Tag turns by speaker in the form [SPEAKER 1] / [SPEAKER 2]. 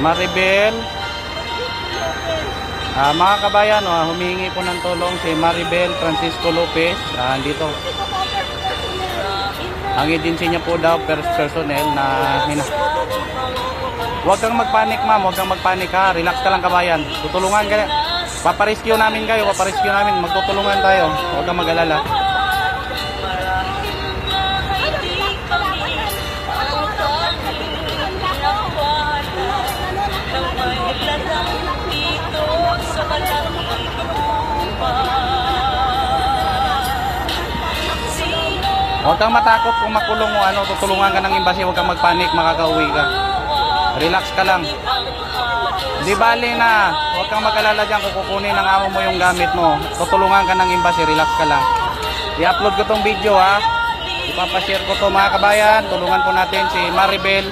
[SPEAKER 1] Maribel. Ah, mga kabayan, oh, humingi po ng tulong si Maribel Francisco Lopez. Ah, dito. Ang agency niya po daw per personnel na hina. Huwag kang magpanik ma'am, huwag kang magpanik ha. Relax ka lang kabayan. Tutulungan ka. Paparescue namin kayo, paparescue namin. Magtutulungan tayo. Huwag kang mag-alala. Huwag kang matakot kung makulong mo ano, tutulungan ka ng embassy, huwag kang magpanik, makakauwi ka. Relax ka lang. Di bali na, huwag kang mag-alala dyan kukunin ng amo mo yung gamit mo. Tutulungan ka ng embassy, relax ka lang. I-upload ko tong video ha. Ipapashare ko to mga kabayan. Tulungan po natin si Maribel